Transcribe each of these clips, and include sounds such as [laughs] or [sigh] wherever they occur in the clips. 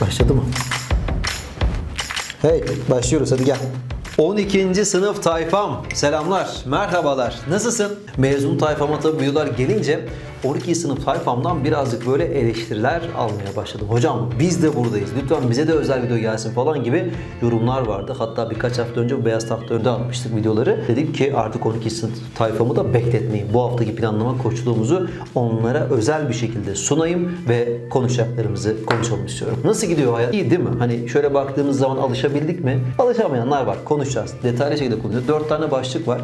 Başladı mı? Hey başlıyoruz hadi gel. 12. sınıf tayfam. Selamlar, merhabalar. Nasılsın? Mezun tayfama tabi videolar gelince 12. sınıf tayfamdan birazcık böyle eleştiriler almaya başladım. Hocam biz de buradayız. Lütfen bize de özel video gelsin falan gibi yorumlar vardı. Hatta birkaç hafta önce bu Beyaz Tahta önünde atmıştık videoları. Dedim ki artık 12. sınıf tayfamı da bekletmeyin. Bu haftaki planlama koçluğumuzu onlara özel bir şekilde sunayım ve konuşacaklarımızı konuşalım istiyorum. Nasıl gidiyor hayat? İyi değil mi? Hani şöyle baktığımız zaman alışabildik mi? Alışamayanlar var. Konuşacağız. Detaylı şekilde konuşacağız. Dört tane başlık var.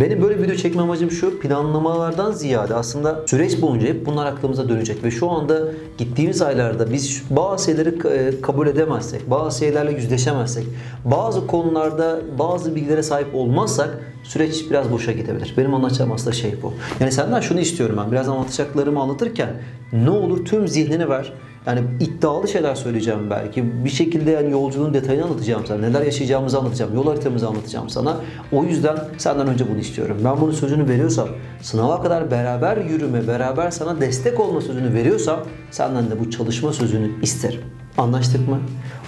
Benim böyle video çekme amacım şu. Planlamalardan ziyade aslında süreç boyunca hep bunlar aklımıza dönecek ve şu anda gittiğimiz aylarda biz bazı şeyleri e, kabul edemezsek, bazı şeylerle yüzleşemezsek, bazı konularda bazı bilgilere sahip olmazsak süreç biraz boşa gidebilir. Benim anlatacağım aslında şey bu. Yani senden şunu istiyorum ben. Biraz anlatacaklarımı anlatırken ne olur tüm zihnini ver. Yani iddialı şeyler söyleyeceğim belki. Bir şekilde yani yolculuğun detayını anlatacağım sana. Neler yaşayacağımızı anlatacağım. Yol haritamızı anlatacağım sana. O yüzden senden önce bunu istiyorum. Ben bunun sözünü veriyorsam, sınava kadar beraber yürüme, beraber sana destek olma sözünü veriyorsam senden de bu çalışma sözünü isterim. Anlaştık mı?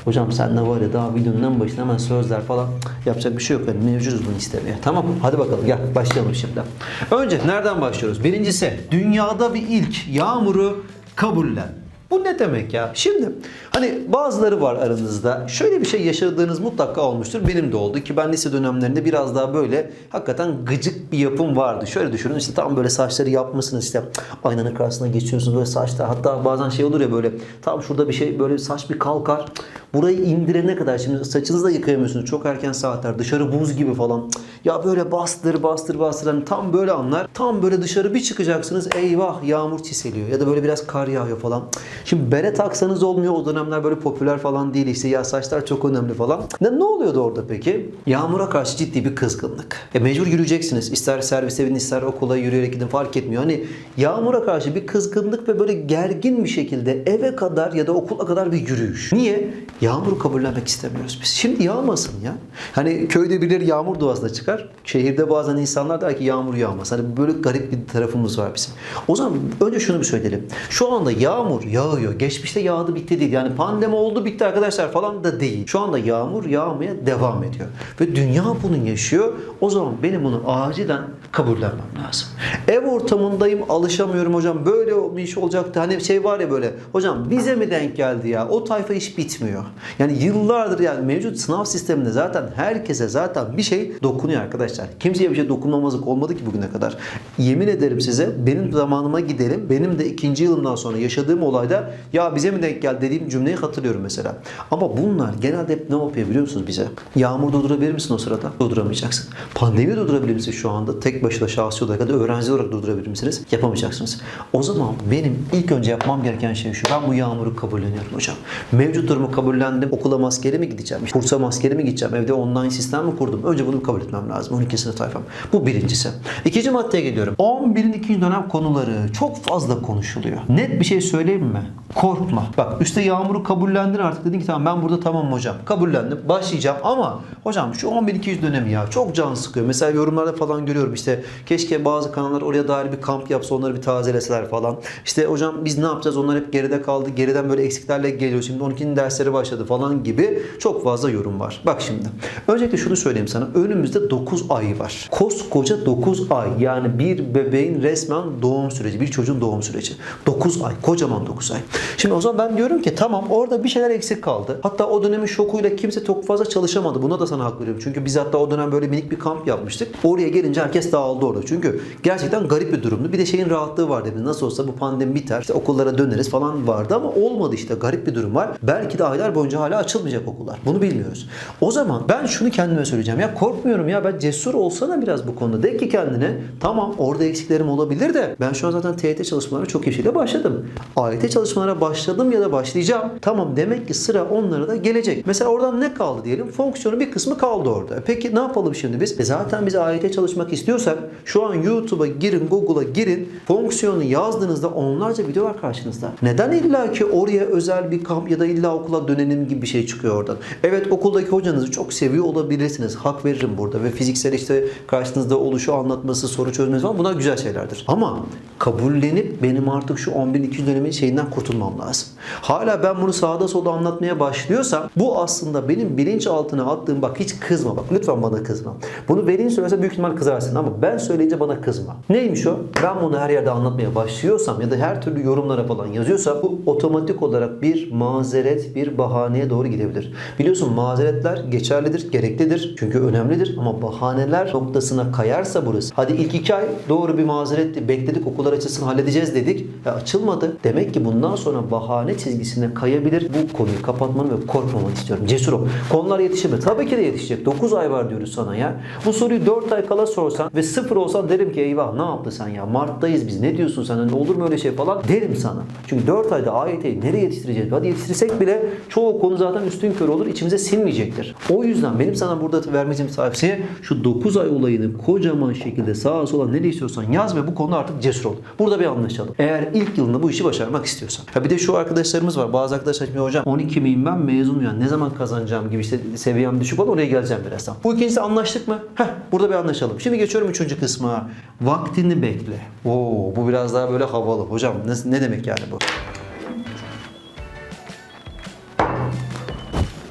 Hocam sen de var ya daha videonun en başında hemen sözler falan yapacak bir şey yok. Yani mevcuduz bunu istemeye. Tamam Hadi bakalım gel başlayalım şimdi. Önce nereden başlıyoruz? Birincisi dünyada bir ilk yağmuru kabullen. Bu ne demek ya? Şimdi hani bazıları var aranızda. Şöyle bir şey yaşadığınız mutlaka olmuştur. Benim de oldu ki ben lise dönemlerinde biraz daha böyle hakikaten gıcık bir yapım vardı. Şöyle düşünün işte tam böyle saçları yapmışsınız işte aynanın karşısına geçiyorsunuz böyle saçlar. Hatta bazen şey olur ya böyle tam şurada bir şey böyle saç bir kalkar. Burayı indirene kadar şimdi saçınızı da yıkayamıyorsunuz. Çok erken saatler dışarı buz gibi falan. Ya böyle bastır bastır bastır hani tam böyle anlar. Tam böyle dışarı bir çıkacaksınız eyvah yağmur çiseliyor ya da böyle biraz kar yağıyor falan. Şimdi bere taksanız olmuyor o dönemler böyle popüler falan değil işte ya saçlar çok önemli falan. Ne, ne oluyordu orada peki? Yağmura karşı ciddi bir kızgınlık. E mecbur yürüyeceksiniz. İster servise binin ister okula yürüyerek gidin fark etmiyor. Hani yağmura karşı bir kızgınlık ve böyle gergin bir şekilde eve kadar ya da okula kadar bir yürüyüş. Niye? Yağmuru kabullenmek istemiyoruz biz. Şimdi yağmasın ya. Hani köyde birileri yağmur duasına çıkar. Şehirde bazen insanlar der ki yağmur yağmaz. Hani böyle garip bir tarafımız var bizim. O zaman önce şunu bir söyleyelim. Şu anda yağmur yağıyor. Geçmişte yağdı bitti değil. Yani pandemi oldu bitti arkadaşlar falan da değil. Şu anda yağmur yağmaya devam ediyor. Ve dünya bunu yaşıyor. O zaman benim bunu acilen kabullenmem lazım. Ev ortamındayım alışamıyorum hocam. Böyle bir iş olacaktı. Hani şey var ya böyle. Hocam bize mi denk geldi ya? O tayfa iş bitmiyor. Yani yıllardır yani mevcut sınav sisteminde zaten herkese zaten bir şey dokunuyor arkadaşlar. Kimseye bir şey dokunmamazlık olmadı ki bugüne kadar. Yemin ederim size benim zamanıma gidelim. Benim de ikinci yılımdan sonra yaşadığım olayda ya bize mi denk geldi dediğim cümleyi hatırlıyorum mesela. Ama bunlar genelde hep ne yapıyor biliyor musunuz bize? Yağmur durdurabilir misin o sırada? Durduramayacaksın. Pandemi durdurabilir misin şu anda? Tek başına şahsi olarak ya da öğrenci olarak durdurabilir misiniz? Yapamayacaksınız. O zaman benim ilk önce yapmam gereken şey şu. Ben bu yağmuru kabulleniyorum hocam. Mevcut durumu kabullendim. Okula maskeli mi gideceğim? Kursa maskeli mi gideceğim? Evde online sistem mi kurdum? Önce bunu kabul etmem lazım. 12 sınıf tayfam. Bu birincisi. İkinci maddeye geliyorum. 11'in ikinci dönem konuları çok fazla konuşuluyor. Net bir şey söyleyeyim mi? Korkma. Bak üstte yağmuru kabullendin artık dedin ki tamam ben burada tamam hocam. Kabullendim. Başlayacağım ama hocam şu 11-200 dönemi ya çok can sıkıyor. Mesela yorumlarda falan görüyorum işte keşke bazı kanallar oraya dair bir kamp yapsa onları bir tazeleseler falan. İşte hocam biz ne yapacağız onlar hep geride kaldı. Geriden böyle eksiklerle geliyor. Şimdi 12'nin dersleri başladı falan gibi çok fazla yorum var. Bak şimdi. Öncelikle şunu söyleyeyim sana. Önümüzde 9 ay var. Koskoca 9 ay. Yani bir bebeğin resmen doğum süreci. Bir çocuğun doğum süreci. 9 ay. Kocaman 9 ay. Şimdi o zaman ben diyorum ki tamam orada bir şeyler eksik kaldı. Hatta o dönemin şokuyla kimse çok fazla çalışamadı. Buna da sana hak veriyorum. Çünkü biz hatta o dönem böyle minik bir kamp yapmıştık. Oraya gelince herkes dağıldı orada. Çünkü gerçekten garip bir durumdu. Bir de şeyin rahatlığı vardı. Nasıl olsa bu pandemi biter. işte okullara döneriz falan vardı ama olmadı işte. Garip bir durum var. Belki de aylar boyunca hala açılmayacak okullar. Bunu bilmiyoruz. O zaman ben şunu kendime söyleyeceğim. Ya korkmuyorum ya ben cesur olsana biraz bu konuda. De ki kendine tamam orada eksiklerim olabilir de ben şu an zaten TYT çalışmalarına çok iyi şekilde başladım. AYT çalışmalara başladım ya da başlayacağım. Tamam demek ki sıra onlara da gelecek. Mesela oradan ne kaldı diyelim? Fonksiyonun bir kısmı kaldı orada. Peki ne yapalım şimdi biz? E zaten biz AYT çalışmak istiyorsak şu an YouTube'a girin, Google'a girin. Fonksiyonu yazdığınızda onlarca video var karşınızda. Neden illa ki oraya özel bir kamp ya da illa okula dönelim gibi bir şey çıkıyor oradan? Evet okuldaki hocanızı çok seviyor olabilirsiniz. Hak veririm burada ve fiziksel işte karşınızda oluşu anlatması, soru çözmesi falan bunlar güzel şeylerdir. Ama kabullenip benim artık şu 11.200 dönemin şeyinden kurtulmam lazım. Hala ben bunu sağda solda anlatmaya başlıyorsam bu aslında benim bilinçaltına attığım bak hiç kızma bak lütfen bana kızma. Bunu velin söylese büyük ihtimal kızarsın ama ben söyleyince bana kızma. Neymiş o? Ben bunu her yerde anlatmaya başlıyorsam ya da her türlü yorumlara falan yazıyorsam bu otomatik olarak bir mazeret, bir bahaneye doğru gidebilir. Biliyorsun mazeretler geçerlidir, gereklidir çünkü önemlidir ama bahaneler noktasına kayarsa burası. Hadi ilk iki ay doğru bir mazeretti, bekledik okullar açılsın halledeceğiz dedik. Ya açılmadı. Demek ki bundan sonra bahane çizgisine kayabilir. Bu konuyu kapatmanı ve korkmamanı istiyorum. Cesur ol. Konular yetişir mi? Tabii ki de yetişecek. 9 ay var diyoruz sana ya. Bu soruyu 4 ay kala sorsan ve sıfır olsan derim ki eyvah ne yaptı sen ya? Mart'tayız biz. Ne diyorsun sen? Hani olur mu öyle şey falan? Derim sana. Çünkü 4 ayda AYT'yi nereye yetiştireceğiz? Hadi yetiştirsek bile çoğu konu zaten üstün kör olur. içimize sinmeyecektir. O yüzden benim sana burada vermeyeceğim tavsiye şu 9 ay olayını kocaman şekilde sağa sola ne istiyorsan yaz ve bu konuda artık cesur ol. Burada bir anlaşalım. Eğer ilk yılında bu işi başarmak istiyorsan. Ha bir de şu arkadaşlarımız var. Bazı arkadaşlar şimdi hocam 12 miyim ben mezunum yani ne zaman kazanacağım gibi işte seviyem düşük olan oraya geleceğim birazdan. Bu ikincisi anlaştık mı? Heh burada bir anlaşalım. Şimdi geçiyorum üçüncü kısma. Vaktini bekle. Oo bu biraz daha böyle havalı. Hocam ne, ne demek yani bu?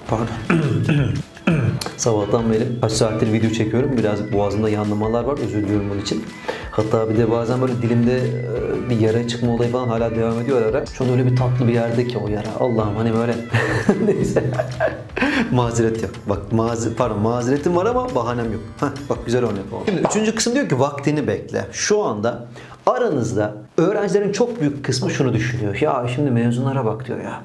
Pardon. [clears throat] Sabahtan beri kaç saattir video çekiyorum. Birazcık boğazımda yanlamalar var. Özür diliyorum bunun için. Hatta bir de bazen böyle dilimde e, bir yara çıkma olayı falan hala devam ediyor ara. Şu an öyle bir tatlı bir yerde ki o yara. Allah'ım hani böyle. [laughs] Neyse. Mazeret yok. Bak mazeret, pardon mazeretim var ama bahanem yok. Heh, bak güzel örnek oldu. Şimdi üçüncü kısım diyor ki vaktini bekle. Şu anda aranızda öğrencilerin çok büyük kısmı şunu düşünüyor. Ya şimdi mezunlara bak diyor ya.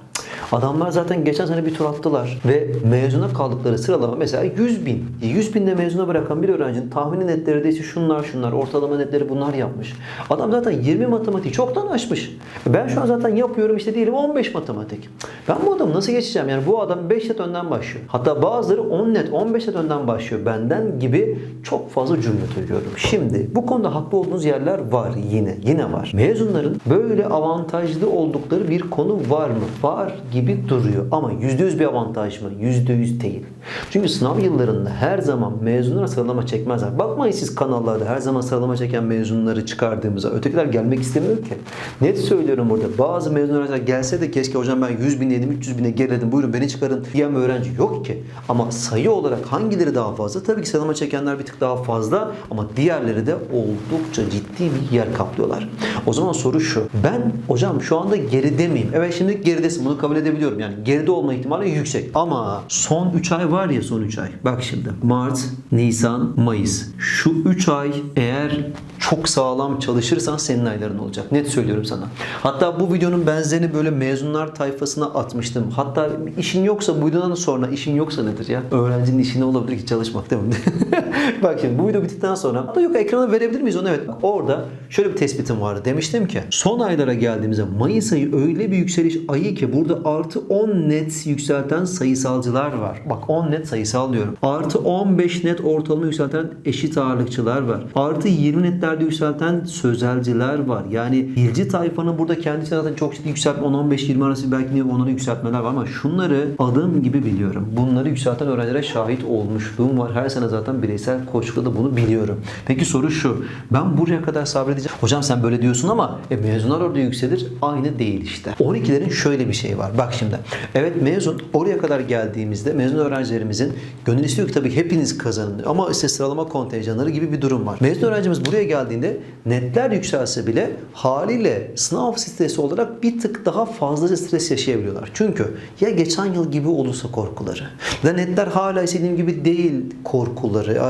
Adamlar zaten geçen sene bir tur attılar ve mezuna kaldıkları sıralama mesela 100 bin. 100 binde mezuna bırakan bir öğrencinin tahmini netleri de işte şunlar şunlar, ortalama netleri bunlar yapmış. Adam zaten 20 matematiği çoktan aşmış. Ben şu an zaten yapıyorum işte diyelim 15 matematik. Ben bu adamı nasıl geçeceğim? Yani bu adam 5 net önden başlıyor. Hatta bazıları 10 net, 15 net önden başlıyor. Benden gibi çok fazla cümle duyuyorum. Şimdi bu konuda haklı olduğunuz yerler var yine. Yine var. Mezunların böyle avantajlı oldukları bir konu var mı? Var gibi duruyor. Ama %100 bir avantaj mı? %100 değil. Çünkü sınav yıllarında her zaman mezunlar sıralama çekmezler. Bakmayın siz kanallarda her zaman sıralama çeken mezunları çıkardığımıza. Ötekiler gelmek istemiyor ki. Net söylüyorum burada. Bazı mezun öğrenciler gelse de keşke hocam ben 100 bineydim, 300 bine geriledim buyurun beni çıkarın diyen öğrenci yok ki. Ama sayı olarak hangileri daha fazla? Tabii ki sıralama çekenler bir tık daha fazla ama diğerleri de oldukça ciddi bir yer kaplıyorlar. O zaman soru şu. Ben hocam şu anda geride miyim? Evet şimdi geridesin bunu kabul edebiliyorum. Yani geride olma ihtimali yüksek. Ama son 3 ay var ya son 3 ay. Bak şimdi Mart, Nisan, Mayıs. Şu 3 ay eğer çok sağlam çalışırsan senin ayların olacak. Net söylüyorum sana. Hatta bu videonun benzerini böyle mezunlar tayfasına atmıştım. Hatta işin yoksa bu videodan sonra işin yoksa nedir ya? Öğrencinin işi ne olabilir ki çalışmak değil mi? [laughs] Bak şimdi bu video bittikten sonra hatta yok ekrana verebilir miyiz onu? Evet. Bak orada şöyle bir tespitim vardı. Demiştim ki son aylara geldiğimizde Mayıs ayı öyle bir yükseliş ayı ki burada artı 10 net yükselten sayısalcılar var. Bak 10 net sayısal diyorum. Artı 15 net ortalama yükselten eşit ağırlıkçılar var. Artı 20 netlerde yükselten sözelciler var. Yani bilgi tayfanın burada kendisi zaten çok ciddi yükseltme 10-15-20 arası belki de onları yükseltmeler var ama şunları adım gibi biliyorum. Bunları yükselten öğrencilere şahit olmuşluğum var. Her sene zaten bireysel koçlukta da bunu biliyorum. Peki soru şu. Ben buraya kadar sabredeceğim. Hocam sen böyle diyorsun ama e, mezunlar orada yükselir. Aynı değil işte. 12'lerin şöyle bir şey var. Bak şimdi. Evet mezun oraya kadar geldiğimizde mezun öğrencilerimizin gönül istiyor ki tabii hepiniz kazanın. Ama işte sıralama kontenjanları gibi bir durum var. Mezun öğrencimiz buraya geldiğinde netler yükselse bile haliyle sınav stresi olarak bir tık daha fazlaca stres yaşayabiliyorlar. Çünkü ya geçen yıl gibi olursa korkuları ya netler hala istediğim gibi değil korkuları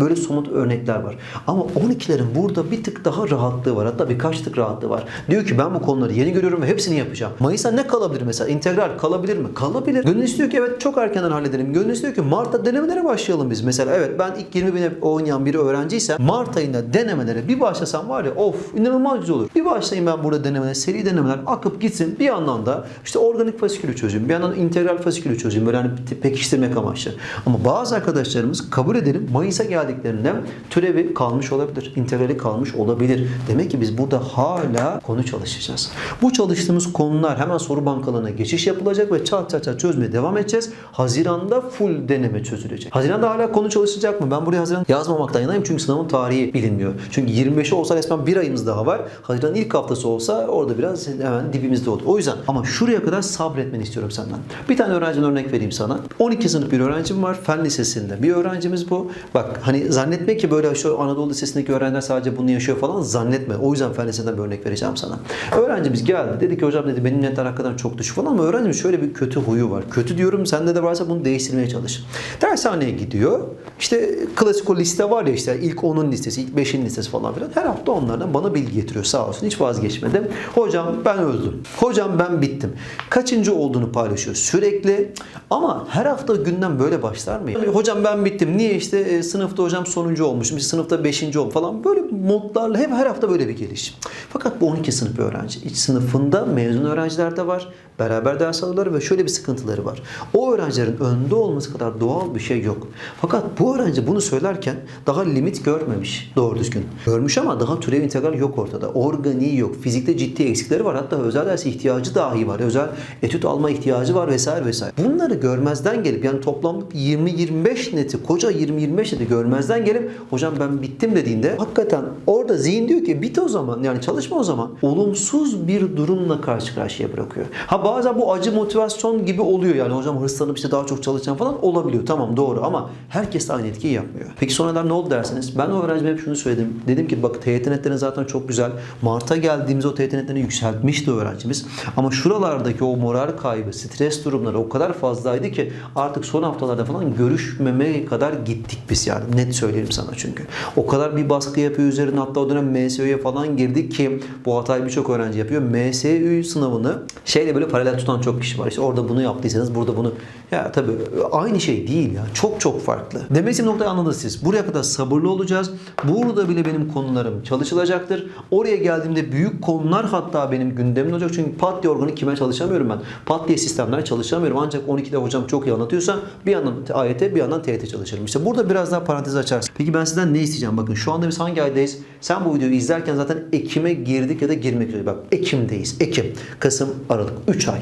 böyle somut örnekler var. Ama 12'lerin burada bir tık daha rahatlığı var. Hatta birkaç tık rahatlığı var. Diyor ki ben bu konuları yeni görüyorum ve hepsini yapacağım. Mayıs'a ne kalabilir mesela? İntegral kalabilir mi? Kalabilir. Gönül istiyor ki evet çok erkenden halledelim. Gönül istiyor ki Mart'ta denemelere başlayalım biz. Mesela evet ben ilk 20 bine oynayan bir öğrenciysem Mart ayında denemelere denemelere bir başlasam var ya of inanılmaz güzel olur. Bir başlayayım ben burada denemelere, seri denemeler akıp gitsin. Bir yandan da işte organik fasikülü çözeyim. Bir yandan integral fasikülü çözeyim. Böyle hani pekiştirmek amaçlı. Ama bazı arkadaşlarımız kabul edelim Mayıs'a geldiklerinde türevi kalmış olabilir. integrali kalmış olabilir. Demek ki biz burada hala konu çalışacağız. Bu çalıştığımız konular hemen soru bankalarına geçiş yapılacak ve çat çat çat çözmeye devam edeceğiz. Haziranda full deneme çözülecek. Haziranda hala konu çalışacak mı? Ben buraya Haziran yazmamaktan yanayım çünkü sınavın tarihi bilinmiyor. Çünkü 25'i olsa resmen bir ayımız daha var. Haziran'ın ilk haftası olsa orada biraz hemen dibimizde olur. O yüzden ama şuraya kadar sabretmeni istiyorum senden. Bir tane öğrenciden örnek vereyim sana. 12 sınıf bir öğrencim var. Fen lisesinde. Bir öğrencimiz bu. Bak hani zannetme ki böyle şu Anadolu Lisesi'ndeki öğrenciler sadece bunu yaşıyor falan zannetme. O yüzden fen lisesinden bir örnek vereceğim sana. Öğrencimiz geldi. Dedi ki hocam dedi benim netler hakikaten çok düşük falan ama öğrencimiz şöyle bir kötü huyu var. Kötü diyorum sende de varsa bunu değiştirmeye çalış. Dershaneye gidiyor. İşte klasik o liste var ya işte ilk 10'un listesi, ilk 5'in listesi falan filan. Her hafta onlardan bana bilgi getiriyor sağ olsun. Hiç vazgeçmedim. Hocam ben öldüm. Hocam ben bittim. Kaçıncı olduğunu paylaşıyor sürekli. Ama her hafta günden böyle başlar mı? Hocam ben bittim. Niye işte e, sınıfta hocam sonuncu olmuşum. işte sınıfta beşinci oldum falan. Böyle modlarla hep her hafta böyle bir geliş. Fakat bu 12 sınıf öğrenci. İç sınıfında mezun öğrenciler de var. Beraber ders alıyorlar ve şöyle bir sıkıntıları var. O öğrencilerin önde olması kadar doğal bir şey yok. Fakat bu öğrenci bunu söylerken daha limit görmemiş doğru düzgün. Görmüş ama daha türev integral yok ortada. Organiği yok. Fizikte ciddi eksikleri var. Hatta özel ders ihtiyacı dahi var. Özel etüt alma ihtiyacı var vesaire vesaire. Bunları görmezden gelip yani toplam 20-25 neti koca 20-25 neti görmezden gelip hocam ben bittim dediğinde hakikaten orada zihin diyor ki bit o zaman yani çalışma o zaman olumsuz bir durumla karşı karşıya bırakıyor. Ha bazen bu acı motivasyon gibi oluyor yani hocam hırslanıp işte daha çok çalışacağım falan olabiliyor. Tamam doğru ama herkes aynı etkiyi yapmıyor. Peki sonradan ne oldu derseniz ben o öğrencime hep şunu söyledim. Dedim ki bak TYT netlerin zaten çok güzel. Mart'a geldiğimizde o TYT netlerini yükseltmişti öğrencimiz. Ama şuralardaki o moral kaybı, stres durumları o kadar fazlaydı ki artık son haftalarda falan görüşmemeye kadar gittik biz yani. Net söylerim sana çünkü. O kadar bir baskı yapıyor üzerine hatta o dönem MSÜ'ye falan girdik ki bu hatayı birçok öğrenci yapıyor. MSÜ sınavını şeyle böyle paralel tutan çok kişi var. İşte orada bunu yaptıysanız burada bunu. Ya tabii aynı şey değil ya. Çok çok farklı. Demek istediğim noktayı anladınız siz. Buraya kadar sabırlı olacağız. Burada bile benim konularım çalışılacaktır. Oraya geldiğimde büyük konular hatta benim gündemim olacak. Çünkü pat diye organı kime çalışamıyorum ben. Pat diye sistemler çalışamıyorum. Ancak 12'de hocam çok iyi anlatıyorsa bir yandan AYT bir yandan TYT çalışırım. İşte burada biraz daha parantez açarsın. Peki ben sizden ne isteyeceğim? Bakın şu anda biz hangi aydayız? Sen bu videoyu izlerken zaten Ekim'e girdik ya da girmek üzere. Bak Ekim'deyiz. Ekim, Kasım, Aralık. 3 ay.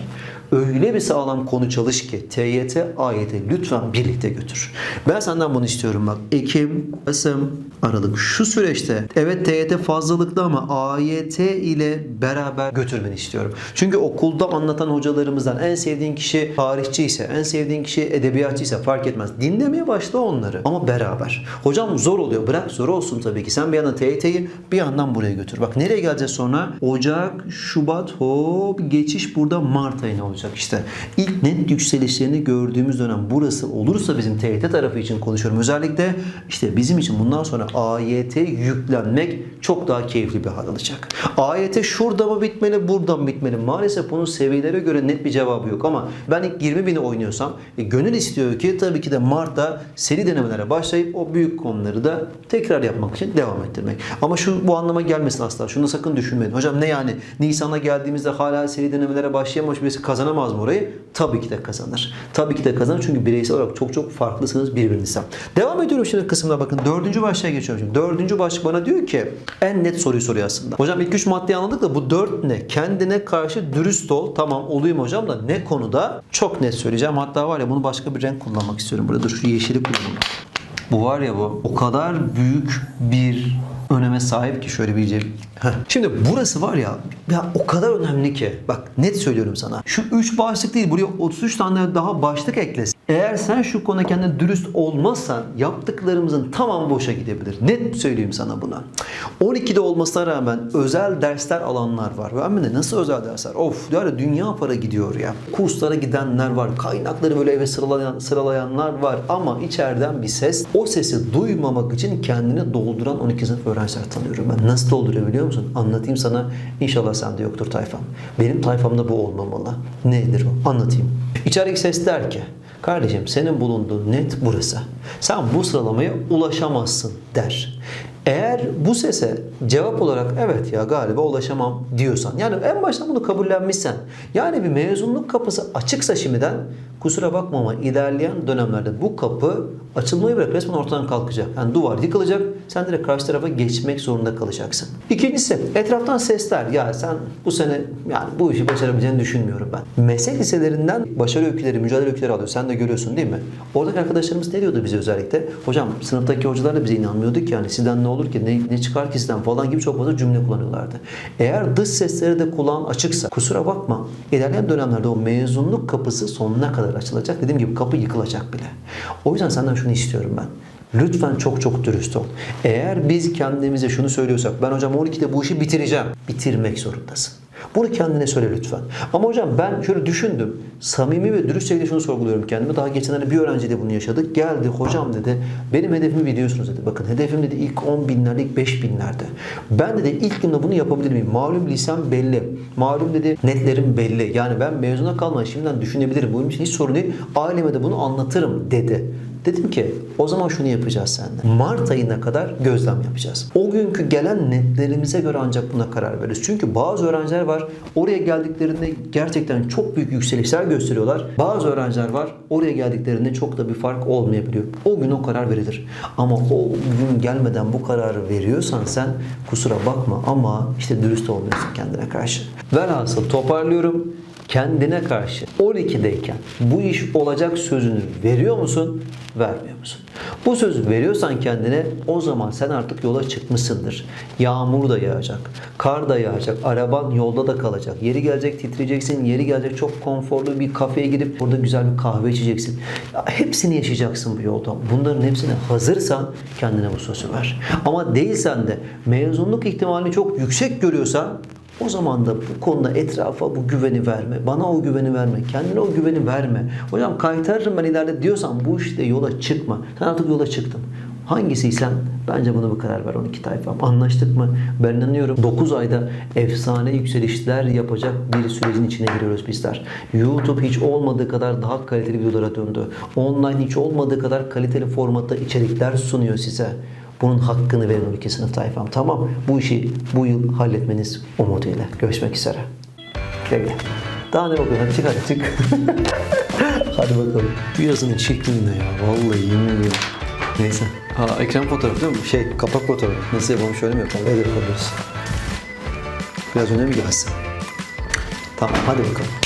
Öyle bir sağlam konu çalış ki TYT, AYT lütfen birlikte götür. Ben senden bunu istiyorum bak. Ekim, Kasım, Aralık. Şu süreçte evet TYT fazlalıklı ama AYT ile beraber götürmeni istiyorum. Çünkü okulda anlatan hocalarımızdan en sevdiğin kişi tarihçi ise, en sevdiğin kişi edebiyatçı ise fark etmez. Dinlemeye başla onları ama beraber. Hocam zor oluyor. Bırak zor olsun tabii ki. Sen bir yandan TYT'yi bir yandan buraya götür. Bak nereye geleceğiz sonra? Ocak, Şubat hop geçiş burada Mart ayına olacak işte. İlk net yükselişlerini gördüğümüz dönem burası olursa bizim TYT tarafı için konuşuyorum. Özellikle işte bizim için bundan sonra AYT yüklenmek çok daha keyifli bir hal alacak. AYT şurada mı bitmeli, buradan mı bitmeli? Maalesef bunun seviyelere göre net bir cevabı yok ama ben ilk 20 bini oynuyorsam e, gönül istiyor ki tabii ki de Mart'ta seri denemelere başlayıp o büyük konuları da tekrar yapmak için devam ettirmek. Ama şu bu anlama gelmesin asla. Şunu sakın düşünmeyin. Hocam ne yani? Nisan'a geldiğimizde hala seri denemelere başlayamamış birisi kazanamaz mı orayı? Tabii ki de kazanır. Tabii ki de kazanır çünkü bireysel olarak çok çok farklısınız birbirinizden. Devam ediyorum şimdi kısımda bakın. Dördüncü başlığa geçiyorum şimdi. Dördüncü başlık bana diyor ki en net soruyu soruyor aslında. Hocam ilk üç maddeyi anladık da bu dört ne? Kendine karşı dürüst ol. Tamam olayım hocam da ne konuda? Çok net söyleyeceğim. Hatta var ya bunu başka bir renk kullanmak istiyorum. Burada dur şu yeşili kullanayım. Bu var ya bu o kadar büyük bir öneme sahip ki şöyle bir Heh. Şimdi burası var ya, ya o kadar önemli ki. Bak net söylüyorum sana. Şu 3 başlık değil buraya 33 tane daha başlık eklesin. Eğer sen şu konuda kendine dürüst olmazsan yaptıklarımızın tamamı boşa gidebilir. Net söyleyeyim sana buna. 12'de olmasına rağmen özel dersler alanlar var. Hem de nasıl özel dersler? Of yani dünya para gidiyor ya. Kurslara gidenler var. Kaynakları böyle eve sıralayan, sıralayanlar var. Ama içeriden bir ses. O sesi duymamak için kendini dolduran 12 sınıf öğrenciler tanıyorum ben. Nasıl dolduruyor biliyor musun? Anlatayım sana. İnşallah sende yoktur tayfam. Benim tayfamda bu olmamalı. Nedir o? Anlatayım. İçerideki ses der ki Kardeşim senin bulunduğun net burası. Sen bu sıralamaya ulaşamazsın der. Eğer bu sese cevap olarak evet ya galiba ulaşamam diyorsan yani en başta bunu kabullenmişsen yani bir mezunluk kapısı açıksa şimdiden kusura bakma ama ilerleyen dönemlerde bu kapı açılmayı bırak resmen ortadan kalkacak. Yani duvar yıkılacak sen direkt karşı tarafa geçmek zorunda kalacaksın. İkincisi etraftan sesler ya sen bu sene yani bu işi başarabileceğini düşünmüyorum ben. Meslek liselerinden başarı öyküleri, mücadele öyküleri alıyor. Sen de görüyorsun değil mi? Oradaki arkadaşlarımız ne diyordu bize özellikle? Hocam sınıftaki hocalar da bize inanmıyordu ki yani sizden ne olur ki ne, ne çıkar ki sizden falan gibi çok fazla cümle kullanıyorlardı. Eğer dış sesleri de kulağın açıksa kusura bakma ilerleyen dönemlerde o mezunluk kapısı sonuna kadar açılacak. Dediğim gibi kapı yıkılacak bile. O yüzden senden şunu istiyorum ben. Lütfen çok çok dürüst ol. Eğer biz kendimize şunu söylüyorsak ben hocam 12'de bu işi bitireceğim. Bitirmek zorundasın. Bunu kendine söyle lütfen. Ama hocam ben şöyle düşündüm. Samimi ve dürüst şekilde şunu sorguluyorum kendime. Daha geçenlerde bir öğrenciyle bunu yaşadık. Geldi hocam dedi. Benim hedefimi biliyorsunuz dedi. Bakın hedefim dedi ilk 10 binlerde, ilk 5 binlerde. Ben dedi ilk yılda bunu yapabilir miyim? Malum lisem belli. Malum dedi netlerim belli. Yani ben mezuna kalmadan şimdiden düşünebilirim. Bu benim için hiç sorun değil. Aileme de bunu anlatırım dedi. Dedim ki o zaman şunu yapacağız seninle. Mart ayına kadar gözlem yapacağız. O günkü gelen netlerimize göre ancak buna karar veririz. Çünkü bazı öğrenciler var oraya geldiklerinde gerçekten çok büyük yükselişler gösteriyorlar. Bazı öğrenciler var oraya geldiklerinde çok da bir fark olmayabiliyor. O gün o karar verilir. Ama o gün gelmeden bu kararı veriyorsan sen kusura bakma ama işte dürüst olmuyorsun kendine karşı. Velhasıl toparlıyorum kendine karşı 12'deyken bu iş olacak sözünü veriyor musun, vermiyor musun? Bu sözü veriyorsan kendine o zaman sen artık yola çıkmışsındır. Yağmur da yağacak, kar da yağacak, araban yolda da kalacak. Yeri gelecek titreyeceksin, yeri gelecek çok konforlu bir kafeye gidip orada güzel bir kahve içeceksin. Ya hepsini yaşayacaksın bu yolda. Bunların hepsine hazırsan kendine bu sözü ver. Ama değilsen de mezunluk ihtimalini çok yüksek görüyorsan o zaman da bu konuda etrafa bu güveni verme. Bana o güveni verme. Kendine o güveni verme. Hocam kaytarırım ben ileride diyorsan bu işte yola çıkma. Sen artık yola çıktın. Hangisiysen bence buna bir karar ver 12 tayfam. Anlaştık mı? Ben inanıyorum 9 ayda efsane yükselişler yapacak bir sürecin içine giriyoruz bizler. YouTube hiç olmadığı kadar daha kaliteli videolara döndü. Online hiç olmadığı kadar kaliteli formatta içerikler sunuyor size. Bunun hakkını verin 12 sınıf tayfam. Tamam bu işi bu yıl halletmeniz umuduyla. Görüşmek üzere. Güle. Daha ne bakıyorsun? Hadi çık hadi çık. [laughs] hadi bakalım. Bu yazının şekli ne ya? Vallahi yemin ediyorum. Neyse. Ha ekran fotoğrafı değil mi? Şey kapak fotoğrafı. Nasıl yapalım şöyle mi yapalım? Öyle yapabiliriz. Biraz öne mi gelsin? Tamam hadi bakalım.